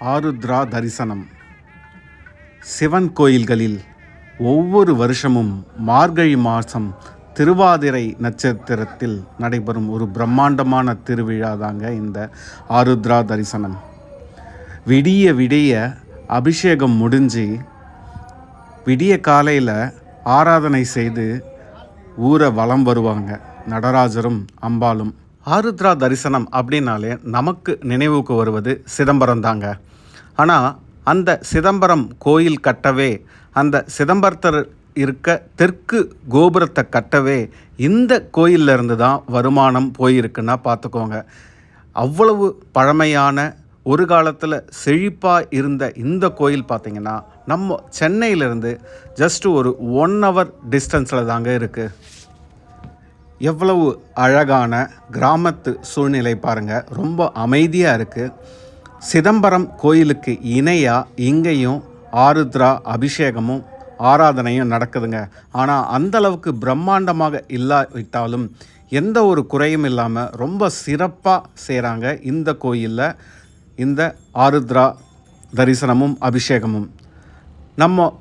ஆருத்ரா தரிசனம் சிவன் கோயில்களில் ஒவ்வொரு வருஷமும் மார்கழி மாதம் திருவாதிரை நட்சத்திரத்தில் நடைபெறும் ஒரு பிரம்மாண்டமான திருவிழா தாங்க இந்த ஆருத்ரா தரிசனம் விடிய விடிய அபிஷேகம் முடிஞ்சு விடிய காலையில் ஆராதனை செய்து ஊரை வலம் வருவாங்க நடராஜரும் அம்பாலும். ஆருத்ரா தரிசனம் அப்படின்னாலே நமக்கு நினைவுக்கு வருவது சிதம்பரம் தாங்க ஆனால் அந்த சிதம்பரம் கோயில் கட்டவே அந்த சிதம்பரத்தர் இருக்க தெற்கு கோபுரத்தை கட்டவே இந்த கோயில்ல இருந்து தான் வருமானம் போயிருக்குன்னா பார்த்துக்கோங்க. அவ்வளவு பழமையான ஒரு காலத்தில் செழிப்பாக இருந்த இந்த கோயில் பார்த்திங்கன்னா நம்ம சென்னையிலேருந்து ஜஸ்ட் ஒரு ஒன் ஹவர் டிஸ்டன்ஸில் தாங்க இருக்குது எவ்வளவு அழகான கிராமத்து சூழ்நிலை பாருங்கள் ரொம்ப அமைதியாக இருக்குது சிதம்பரம் கோயிலுக்கு இணையாக இங்கேயும் ஆருத்ரா அபிஷேகமும் ஆராதனையும் நடக்குதுங்க. ஆனால் அந்தளவுக்கு பிரம்மாண்டமாக இல்லாவிட்டாலும் எந்த ஒரு குறையும் இல்லாமல் ரொம்ப சிறப்பாக செய்கிறாங்க இந்த கோயிலில் இந்த ஆருத்ரா தரிசனமும் அபிஷேகமும். நம்ம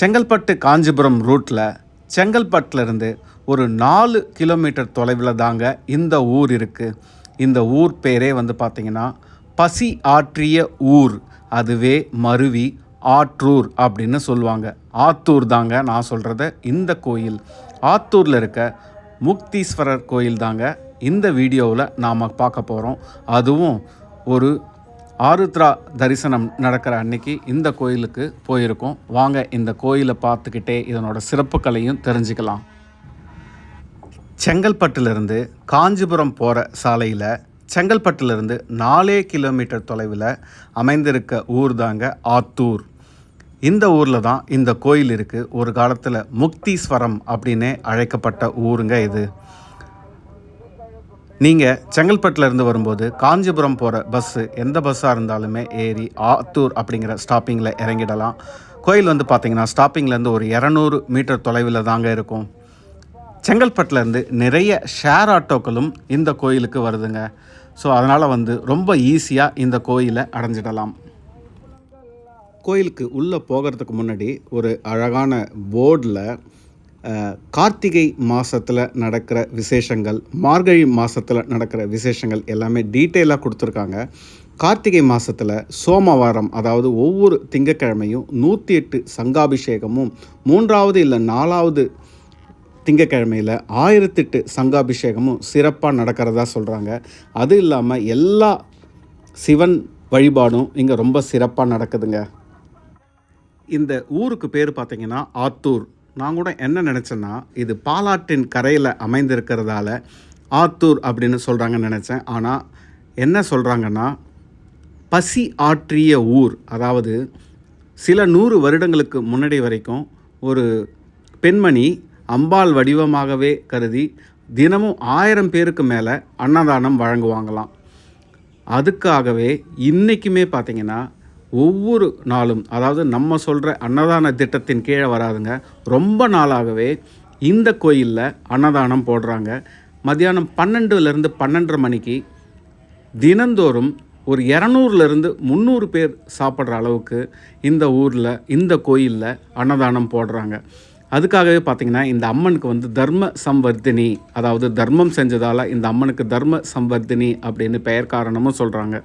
செங்கல்பட்டு காஞ்சிபுரம் ரூட்டில் செங்கல்பட்டிலிருந்து ஒரு நாலு கிலோமீட்டர் தொலைவில் தாங்க இந்த ஊர் இருக்குது இந்த ஊர் பேரே வந்து பார்த்திங்கன்னா பசி ஆற்றிய ஊர். அதுவே மருவி ஆற்றூர் அப்படின்னு சொல்லுவாங்க. ஆத்தூர் தாங்க நான் சொல்கிறத இந்த கோயில். ஆத்தூரில் இருக்க முக்தீஸ்வரர் கோயில் தாங்க இந்த வீடியோவில் நாம் பார்க்க போகிறோம் அதுவும் ஒரு ஆருத்ரா தரிசனம் நடக்கிற அன்னைக்கு இந்த கோயிலுக்கு போயிருக்கோம். வாங்க இந்த கோயிலை பார்த்துக்கிட்டே இதனோட சிறப்புகளையும் தெரிஞ்சுக்கலாம். செங்கல்பட்டுலேருந்து காஞ்சிபுரம் போகிற சாலையில் செங்கல்பட்டுலேருந்து நாலே கிலோமீட்டர் தொலைவில் அமைந்திருக்க ஊர் தாங்க ஆத்தூர். இந்த ஊரில் தான் இந்த கோயில் இருக்குது ஒரு காலத்தில் முக்தீஸ்வரம் அப்படின்னே அழைக்கப்பட்ட ஊருங்க இது. நீங்கள் செங்கல்பட்டுலேருந்து வரும்போது காஞ்சிபுரம் போகிற பஸ்ஸு எந்த பஸ்ஸாக இருந்தாலுமே ஏறி ஆத்தூர் அப்படிங்கிற ஸ்டாப்பிங்கில் இறங்கிடலாம். கோயில் வந்து பார்த்திங்கன்னா ஸ்டாப்பிங்லேருந்து ஒரு இரநூறு மீட்டர் தொலைவில் தாங்க இருக்கும். செங்கல்பட்டுலேருந்து நிறைய ஷேர் ஆட்டோக்களும் இந்த கோயிலுக்கு வருதுங்க. ஸோ அதனால் வந்து ரொம்ப ஈஸியாக இந்த கோயிலை அடைஞ்சிடலாம். கோயிலுக்கு உள்ளே போகிறதுக்கு முன்னாடி ஒரு அழகான போர்டில் கார்த்திகை மாதத்தில் நடக்கிற விசேஷங்கள் மார்கழி மாதத்தில் நடக்கிற விசேஷங்கள் எல்லாமே டீட்டெயிலாக கொடுத்துருக்காங்க. கார்த்திகை மாதத்தில் சோமவாரம் அதாவது ஒவ்வொரு திங்கக்கிழமையும் நூற்றி எட்டு சங்காபிஷேகமும் மூன்றாவது இல்லை நாலாவது திங்கக்கிழமையில் ஆயிரத்தெட்டு சங்காபிஷேகமும் சிறப்பாக நடக்கிறதா சொல்கிறாங்க அது இல்லாமல் எல்லா சிவன் வழிபாடும் இங்கே ரொம்ப சிறப்பாக நடக்குதுங்க. இந்த ஊருக்கு பேர் பார்த்தீங்கன்னா ஆத்தூர். நான் கூட என்ன நினச்சேன்னா இது பாலாற்றின் கரையில் அமைந்திருக்கிறதால ஆத்தூர் அப்படின்னு சொல்கிறாங்கன்னு நினச்சேன். ஆனால் என்ன சொல்கிறாங்கன்னா பசி ஆற்றிய ஊர். அதாவது சில நூறு வருடங்களுக்கு முன்னாடி வரைக்கும் ஒரு பெண்மணி அம்பாள் வடிவமாகவே கருதி தினமும் ஆயிரம் பேருக்கு மேலே அன்னதானம் வழங்குவாங்களாம். அதுக்காகவே இன்றைக்குமே பார்த்தீங்கன்னா ஒவ்வொரு நாளும் அதாவது நம்ம சொல்கிற அன்னதான திட்டத்தின் கீழே வராதுங்க ரொம்ப நாளாகவே இந்த கோயிலில் அன்னதானம் போடுறாங்க. மத்தியானம் பன்னெண்டுலேருந்து பன்னெண்டரை மணிக்கு தினந்தோறும் ஒரு இரநூறுலேருந்து முந்நூறு பேர் சாப்பிட்ற அளவுக்கு இந்த ஊரில் இந்த கோயிலில் அன்னதானம் போடுறாங்க. அதுக்காகவே பார்த்திங்கன்னா இந்த அம்மனுக்கு வந்து தர்ம சம்வர்த்தினி அதாவது தர்மம் செஞ்சதால் இந்த அம்மனுக்கு தர்ம சம்வர்த்தினி அப்படின்னு பெயர் காரணமும் சொல்கிறாங்க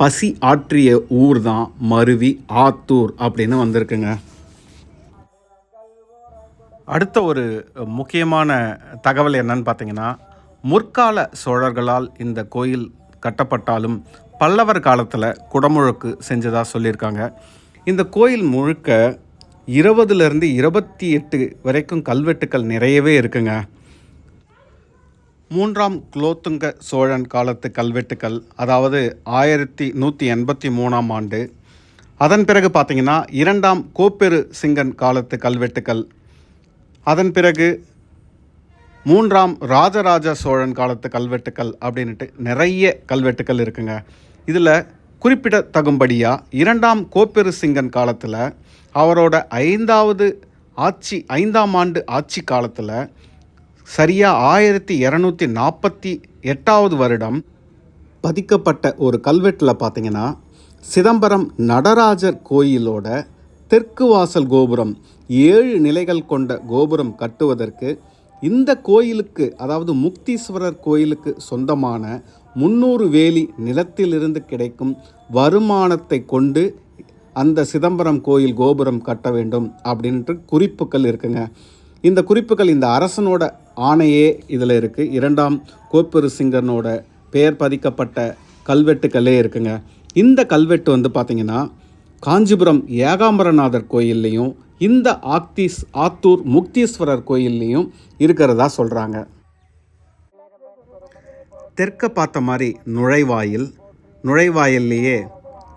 பசி ஆற்றிய ஊர் தான் மருவி ஆத்தூர் அப்படின்னு வந்திருக்குங்க. அடுத்த ஒரு முக்கியமான தகவல் என்னன்னு பார்த்தீங்கன்னா முற்கால சோழர்களால் இந்த கோயில் கட்டப்பட்டாலும் பல்லவர் காலத்தில் குடமுழுக்கு செஞ்சதாக சொல்லியிருக்காங்க. இந்த கோயில் முழுக்க இருபதுலேருந்து இருபத்தி எட்டு வரைக்கும் கல்வெட்டுக்கள் நிறையவே இருக்குங்க. மூன்றாம் குலோத்துங்க சோழன் காலத்து கல்வெட்டுக்கள் அதாவது ஆயிரத்தி நூற்றி எண்பத்தி மூணாம் ஆண்டு. அதன் பிறகு பார்த்திங்கன்னா இரண்டாம் கோப்பெரு சிங்கன் காலத்து கல்வெட்டுக்கள். அதன் பிறகு மூன்றாம் ராஜராஜ சோழன் காலத்து கல்வெட்டுக்கள் அப்படின்ட்டு நிறைய கல்வெட்டுக்கள் இருக்குங்க. இதில் குறிப்பிடத்தகும்படியாக இரண்டாம் கோப்பெரு சிங்கன் காலத்தில் அவரோட ஐந்தாவது ஆட்சி ஐந்தாம் ஆண்டு ஆட்சி காலத்தில் சரியாக ஆயிரத்தி இரநூத்தி நாற்பத்தி எட்டாவது வருடம் பதிக்கப்பட்ட ஒரு கல்வெட்டில் பார்த்தீங்கன்னா சிதம்பரம் நடராஜர் கோயிலோட தெற்கு வாசல் கோபுரம் ஏழு நிலைகள் கொண்ட கோபுரம் கட்டுவதற்கு இந்த கோயிலுக்கு அதாவது முக்தீஸ்வரர் கோயிலுக்கு சொந்தமான முன்னூறு வேலி நிலத்திலிருந்து கிடைக்கும் வருமானத்தை கொண்டு அந்த சிதம்பரம் கோயில் கோபுரம் கட்ட வேண்டும் அப்படின்ட்டு குறிப்புகள் இருக்குங்க. இந்த குறிப்புகள் இந்த அரசனோட ஆணையே இதில் இருக்குது இரண்டாம் கோப்பெரு சிங்கனோட பெயர் பதிக்கப்பட்ட கல்வெட்டுக்களே இருக்குங்க. இந்த கல்வெட்டு வந்து பார்த்திங்கன்னா காஞ்சிபுரம் ஏகாம்பரநாதர் கோயில்லையும் இந்த ஆக்தீஸ் ஆத்தூர் முக்தீஸ்வரர் கோயில்லையும் இருக்கிறதா சொல்கிறாங்க தெற்க பார்த்த மாதிரி நுழைவாயில் நுழைவாயில்லையே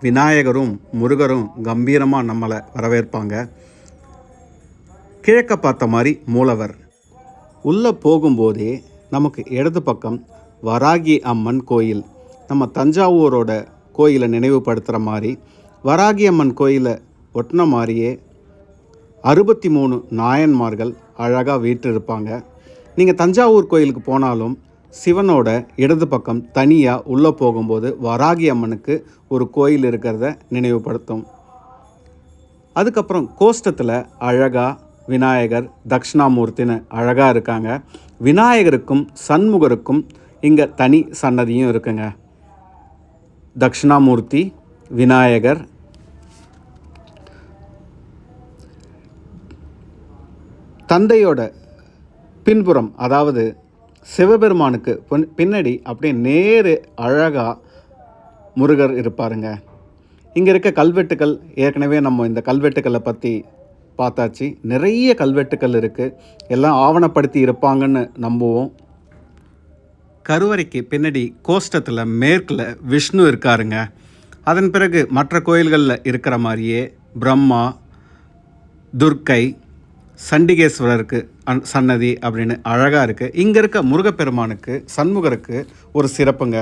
விநாயகரும் முருகரும் கம்பீரமாக நம்மளை வரவேற்பாங்க. கிழக்க பார்த்த மாதிரி மூலவர். உள்ளே போகும்போதே நமக்கு இடது பக்கம் வராகி அம்மன் கோயில். நம்ம தஞ்சாவூரோட கோயிலை நினைவுபடுத்துகிற மாதிரி வராகி அம்மன் கோயிலை ஒட்டின மாதிரியே அறுபத்தி மூணு நாயன்மார்கள் அழகாக வீற்றிருப்பாங்க. நீங்கள் தஞ்சாவூர் கோயிலுக்கு போனாலும் சிவனோட இடது பக்கம் தனியாக உள்ளே போகும்போது வராகி அம்மனுக்கு ஒரு கோயில் இருக்கிறத நினைவுபடுத்தும். அதுக்கப்புறம் கோஷ்டத்தில் அழகாக விநாயகர் தக்ஷணாமூர்த்தின்னு அழகாக இருக்காங்க. விநாயகருக்கும் சண்முகருக்கும் இங்கே தனி சன்னதியும் இருக்குங்க. தக்ஷணாமூர்த்தி விநாயகர் தந்தையோட பின்புறம் அதாவது சிவபெருமானுக்கு பின்னாடி அப்படியே நேர் அழகாக முருகர் இருப்பாருங்க. இங்கே இருக்க கல்வெட்டுக்கள் ஏற்கனவே நம்ம இந்த கல்வெட்டுக்களை பற்றி பார்த்தாச்சு. நிறைய கல்வெட்டுக்கள் இருக்குது எல்லாம் ஆவணப்படுத்தி இருப்பாங்கன்னு நம்புவோம். கருவறைக்கு பின்னாடி கோஷ்டத்தில் மேற்கில் விஷ்ணு இருக்காருங்க. அதன் பிறகு மற்ற கோயில்களில் இருக்கிற மாதிரியே பிரம்மா துர்க்கை சண்டிகேஸ்வரருக்கு அன் சன்னதி அப்படின்னு அழகாக இருக்குது இங்கே இருக்க முருகப்பெருமானுக்கு சண்முகருக்கு ஒரு சிறப்புங்க.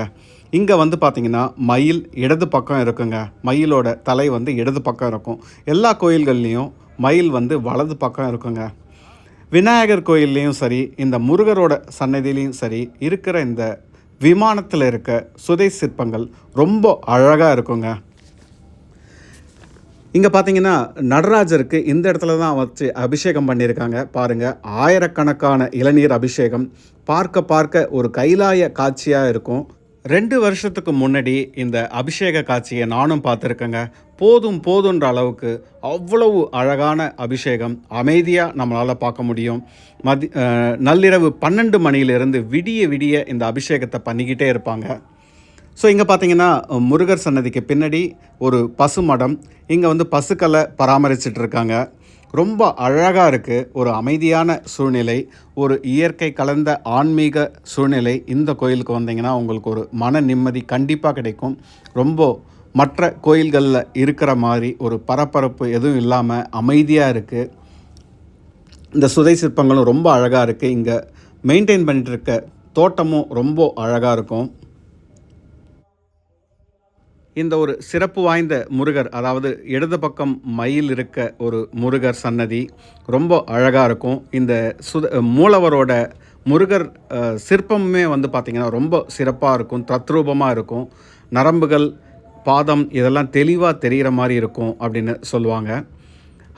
இங்கே வந்து பார்த்திங்கன்னா மயில் இடது பக்கம் இருக்குங்க. மயிலோட தலை வந்து இடது பக்கம் இருக்கும். எல்லா கோயில்கள்லேயும் மயில் வந்து வலது பக்கம் இருக்குங்க. விநாயகர் கோயில்லையும் சரி இந்த முருகரோட சன்னதியிலையும் சரி இருக்கிற இந்த விமானத்தில் இருக்க சுதை சிற்பங்கள் ரொம்ப அழகாக இருக்குங்க. இங்கே பார்த்தீங்கன்னா நடராஜருக்கு இந்த இடத்துல தான் வச்சு அபிஷேகம் பண்ணியிருக்காங்க. பாருங்கள் ஆயிரக்கணக்கான இளநீர் அபிஷேகம். பார்க்க பார்க்க ஒரு கைலாய காட்சியாக இருக்கும். ரெண்டு வருஷத்துக்கு முன்னாடி இந்த அபிஷேக காட்சியை நானும் பார்த்துருக்கேங்க. போதும் போதுன்ற அளவுக்கு அவ்வளவு அழகான அபிஷேகம் அமைதியாக நம்மளால் பார்க்க முடியும். மதி நள்ளிரவு பன்னெண்டு மணியிலிருந்து விடிய விடிய இந்த அபிஷேகத்தை பண்ணிக்கிட்டே இருப்பாங்க. ஸோ இங்கே பார்த்தீங்கன்னா முருகர் சன்னதிக்கு பின்னாடி ஒரு பசு மடம். இங்கே வந்து பசுக்களை பராமரிச்சிட்டு இருக்காங்க. ரொம்ப அழகாக இருக்குது ஒரு அமைதியான சூழ்நிலை ஒரு இயற்கை கலந்த ஆன்மீக சூழ்நிலை. இந்த கோயிலுக்கு வந்தீங்கன்னா உங்களுக்கு ஒரு மன நிம்மதி கண்டிப்பாக கிடைக்கும். ரொம்ப மற்ற கோயில்களில் இருக்கிற மாதிரி ஒரு பரபரப்பு எதுவும் இல்லாமல் அமைதியாக இருக்குது இந்த சுதை சிற்பங்களும் ரொம்ப அழகாக இருக்குது இங்கே மெயின்டைன் பண்ணிட்டு இருக்க தோட்டமும் ரொம்ப அழகாக இருக்கும். இந்த ஒரு சிறப்பு வாய்ந்த முருகர் அதாவது இடது பக்கம் மயில் இருக்க ஒரு முருகர் சன்னதி ரொம்ப அழகாக இருக்கும். இந்த சுத மூலவரோட முருகர் சிற்பமுமே வந்து பார்த்திங்கன்னா ரொம்ப சிறப்பாக இருக்கும் தத்ரூபமாக இருக்கும். நரம்புகள் பாதம் இதெல்லாம் தெளிவாக தெரிகிற மாதிரி இருக்கும் அப்படின்னு சொல்லுவாங்க.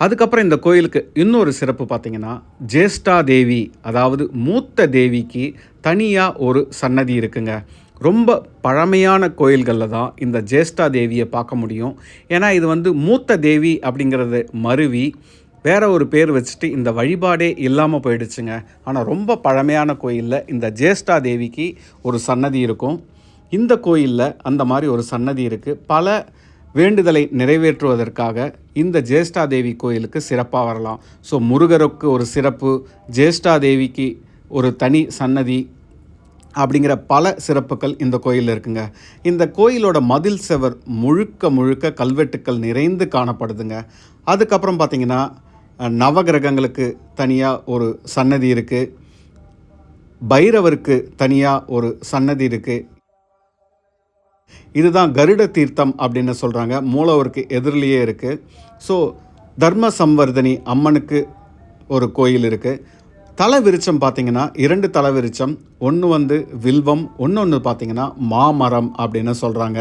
அதுக்கப்புறம் இந்த கோயிலுக்கு இன்னொரு சிறப்பு பார்த்திங்கன்னா ஜேஷ்டா தேவி அதாவது மூத்த தேவிக்கு தனியாக ஒரு சன்னதி இருக்குங்க. ரொம்ப பழமையான கோயில்களில் தான் இந்த ஜேஷ்டா தேவியை பார்க்க முடியும். ஏன்னா இது வந்து மூத்த தேவி அப்படிங்கிறது மருவி. வேற ஒரு பேர் வச்சுட்டு இந்த வழிபாடே இல்லாமல் போயிடுச்சுங்க. ஆனால் ரொம்ப பழமையான கோயிலில் இந்த ஜேஷ்டா தேவிக்கு ஒரு சன்னதி இருக்கும். இந்த கோயிலில் அந்த மாதிரி ஒரு சன்னதி இருக்குது பல வேண்டுதலை நிறைவேற்றுவதற்காக இந்த ஜேஷ்டா தேவி கோயிலுக்கு சிறப்பாக வரலாம். ஸோ முருகருக்கு ஒரு சிறப்பு ஜேஷ்டா தேவிக்கு ஒரு தனி சன்னதி அப்படிங்கிற பல சிறப்புகள் இந்த கோயிலில் இருக்குங்க. இந்த கோயிலோட மதில் செவர் முழுக்க முழுக்க கல்வெட்டுக்கள் நிறைந்து காணப்படுதுங்க. அதுக்கப்புறம் பார்த்திங்கன்னா நவகிரகங்களுக்கு தனியாக ஒரு சன்னதி இருக்குது பைரவருக்கு தனியாக ஒரு சன்னதி இருக்குது இதுதான் கருட தீர்த்தம் அப்படின்னு சொல்கிறாங்க மூலவருக்கு எதிரிலேயே இருக்குது ஸோ தர்ம சம்வர்தனி அம்மனுக்கு ஒரு கோயில் இருக்குது தலை விருச்சம் பார்த்தீங்கன்னா இரண்டு தலை விருச்சம் ஒன்று வந்து வில்வம் ஒன்று பார்த்தீங்கன்னா மாமரம் அப்படின்னு சொல்கிறாங்க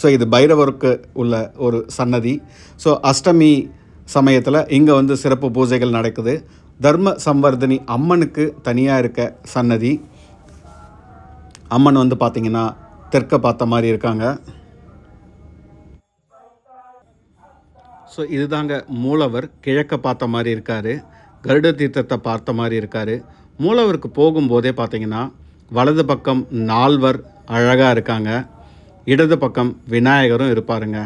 ஸோ இது பைரவருக்கு உள்ள ஒரு சன்னதி. ஸோ அஷ்டமி சமயத்தில் இங்கே வந்து சிறப்பு பூஜைகள் நடக்குது. தர்ம சம்வர்தினி அம்மனுக்கு தனியாக இருக்க சன்னதி. அம்மன் வந்து பார்த்திங்கன்னா தெற்க பார்த்த மாதிரி இருக்காங்க. ஸோ இதுதாங்க மூலவர் கிழக்க பார்த்த மாதிரி இருக்கார். கருட தீர்த்தத்தை பார்த்த மாதிரி இருக்கார். மூலவருக்கு போகும்போதே பார்த்தீங்கன்னா வலது பக்கம் நால்வர் அழகாக இருக்காங்க. இடது பக்கம் விநாயகரும் இருப்பாருங்க.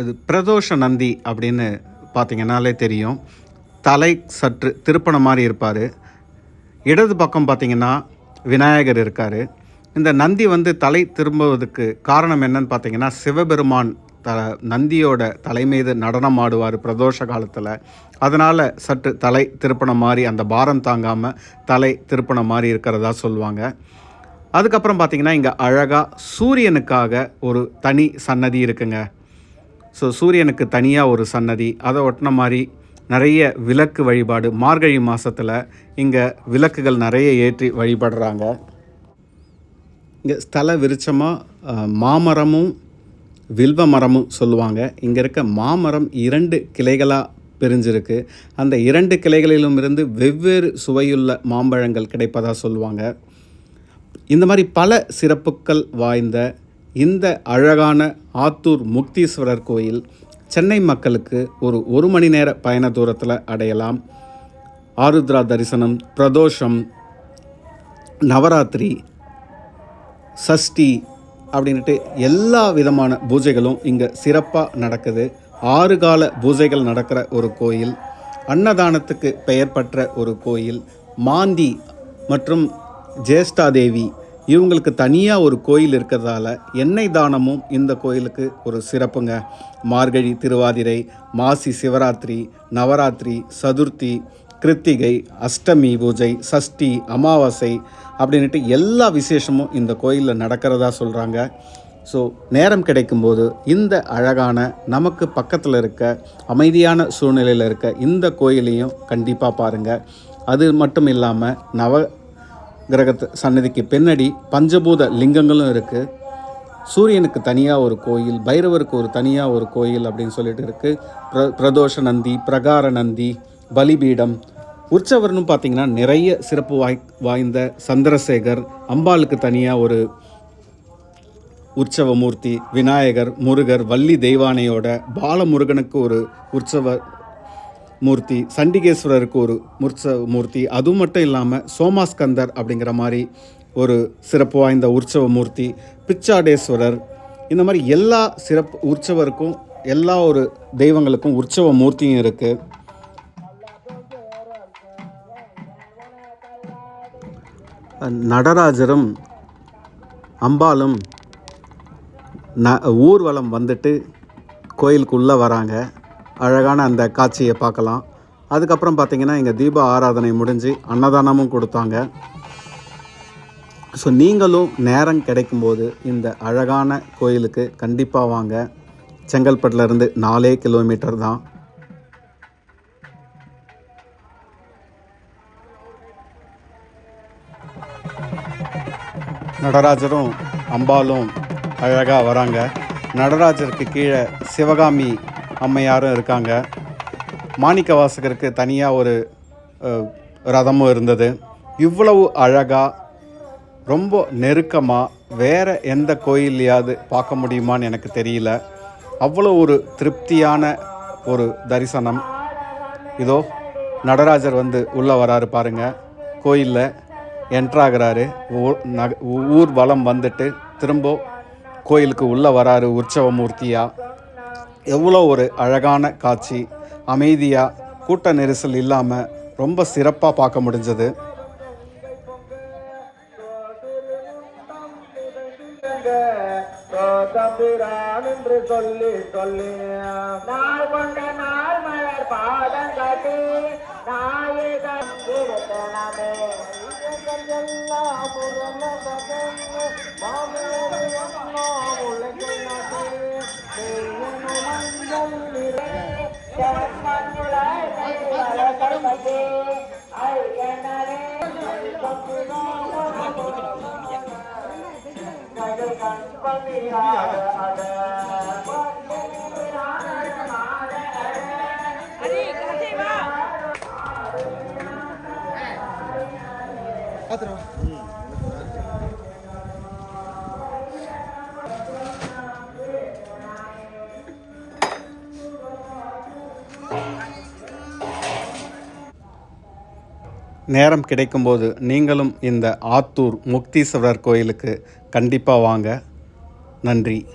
இது பிரதோஷ நந்தி அப்படின்னு பார்த்தீங்கன்னாலே தெரியும். தலை சற்று திருப்பண மாதிரி இருப்பார். இடது பக்கம் பார்த்தீங்கன்னா விநாயகர் இருக்கார். இந்த நந்தி வந்து தலை திரும்புவதற்கு காரணம் என்னன்னு பார்த்தீங்கன்னா சிவபெருமான் த நந்தியோட தலை மீது நடனம் ஆடுவார் பிரதோஷ காலத்தில். அதனால் சற்று தலை திருப்பண மாதிரி அந்த பாரம் தாங்காமல் தலை திருப்பண மாதிரி இருக்கிறதா சொல்லுவாங்க. அதுக்கப்புறம் பார்த்தீங்கன்னா இங்கே அழகாக சூரியனுக்காக ஒரு தனி சன்னதி இருக்குங்க. ஸோ சூரியனுக்கு தனியாக ஒரு சன்னதி. அதை ஒட்டின மாதிரி நிறைய விளக்கு வழிபாடு. மார்கழி மாதத்தில் இங்கே விளக்குகள் நிறைய ஏற்றி வழிபடுறாங்க. இங்கே ஸ்தல விருட்சமாக மாமரமும் வில்வ மரமும் சொல்லுவாங்க. இங்கே இருக்க மாமரம் இரண்டு கிளைகளாக பிரிஞ்சிருக்கு. அந்த இரண்டு கிளைகளிலும் இருந்து வெவ்வேறு சுவையுள்ள மாம்பழங்கள் கிடைப்பதாக சொல்லுவாங்க. இந்த மாதிரி பல சிறப்புகள் வாய்ந்த இந்த அழகான ஆத்தூர் முக்தீஸ்வரர் கோயில் சென்னை மக்களுக்கு ஒரு ஒரு மணி நேர பயண தூரத்தில் அடையலாம். ஆருத்ரா தரிசனம் பிரதோஷம் நவராத்திரி சஷ்டி அப்படின்ட்டு எல்லா விதமான பூஜைகளும் இங்கே சிறப்பாக நடக்குது. ஆறு கால பூஜைகள் நடக்கிற ஒரு கோயில் அன்னதானத்துக்கு பெயர் பெற்ற ஒரு கோயில் மாந்தி மற்றும் ஜேஷ்டாதேவி இவங்களுக்கு தனியாக ஒரு கோயில் இருக்கிறதால எண்ணெய் தானமும் இந்த கோயிலுக்கு ஒரு சிறப்புங்க. மார்கழி திருவாதிரை மாசி சிவராத்திரி நவராத்திரி சதுர்த்தி கிருத்திகை அஷ்டமி பூஜை சஷ்டி அமாவாசை அப்படின்ட்டு எல்லா விசேஷமும் இந்த கோயிலில் நடக்கிறதா சொல்கிறாங்க ஸோ நேரம் கிடைக்கும்போது இந்த அழகான நமக்கு பக்கத்தில் இருக்க அமைதியான சூழ்நிலையில் இருக்க இந்த கோயிலையும் கண்டிப்பாக பாருங்கள் அது மட்டும் இல்லாமல் நவ கிரகத்து சன்னதிக்கு பின்னாடி பஞ்சபூத லிங்கங்களும் இருக்குது சூரியனுக்கு தனியாக ஒரு கோயில் பைரவருக்கு ஒரு தனியாக ஒரு கோயில் அப்படின்னு சொல்லிட்டு இருக்குது பிர பிரதோஷ நந்தி பிரகார நந்தி பலிபீடம். உற்சவர்னு பார்த்தீங்கன்னா நிறைய சிறப்பு வாய் வாய்ந்த சந்திரசேகர் அம்பாளுக்கு தனியாக ஒரு உற்சவ மூர்த்தி விநாயகர் முருகர் வள்ளி தெய்வானையோட பாலமுருகனுக்கு ஒரு உற்சவ மூர்த்தி சண்டிகேஸ்வரருக்கு ஒரு உற்சவ மூர்த்தி அது மட்டும் இல்லாமல் சோமாஸ்கந்தர் அப்படிங்கிற மாதிரி ஒரு சிறப்பு வாய்ந்த உற்சவ மூர்த்தி பிச்சாடேஸ்வரர். இந்த மாதிரி எல்லா சிறப்பு உற்சவருக்கும் எல்லா ஒரு தெய்வங்களுக்கும் உற்சவ மூர்த்தியும் இருக்குது நடராஜரும் அம்பாலும் ந ஊர்வலம் வந்துட்டு கோயிலுக்குள்ளே வராங்க. அழகான அந்த காட்சியை பார்க்கலாம். அதுக்கப்புறம் பார்த்திங்கன்னா இங்கே தீப ஆராதனை முடிஞ்சு அன்னதானமும் கொடுத்தாங்க. ஸோ நீங்களும் நேரம் கிடைக்கும்போது இந்த அழகான கோயிலுக்கு கண்டிப்பாக வாங்க. செங்கல்பட்டிலருந்து நாலே கிலோமீட்டர் தான். நடராஜரும் அம்பாலும் அழகாக வராங்க. நடராஜருக்கு கீழே சிவகாமி அம்மையாரும் இருக்காங்க. மாணிக்க வாசகருக்கு தனியாக ஒரு ரதமும் இருந்தது. இவ்வளவு அழகாக ரொம்ப நெருக்கமாக வேறு எந்த கோயில்லையாவது பார்க்க முடியுமான்னு எனக்கு தெரியல. அவ்வளோ ஒரு திருப்தியான ஒரு தரிசனம். இதோ நடராஜர் வந்து உள்ளே வராரு பாருங்கள் கோயிலில். என்ட்ராகிறாரு ஊர் வளம் வந்துட்டு திரும்ப கோயிலுக்கு உள்ளே வராரு உற்சவ மூர்த்தியாக எவ்வளோ ஒரு அழகான காட்சி அமைதியாக கூட்ட நெரிசல் இல்லாமல் ரொம்ப சிறப்பாக பார்க்க முடிஞ்சது. என்று சொல்லி சொல்லி நாள் கொண்ட நாள் பகன்னு மாமேறு நேரம் கிடைக்கும்போது நீங்களும் இந்த ஆத்தூர் முக்தீஸ்வரர் கோயிலுக்கு கண்டிப்பாக வாங்க. நன்றி.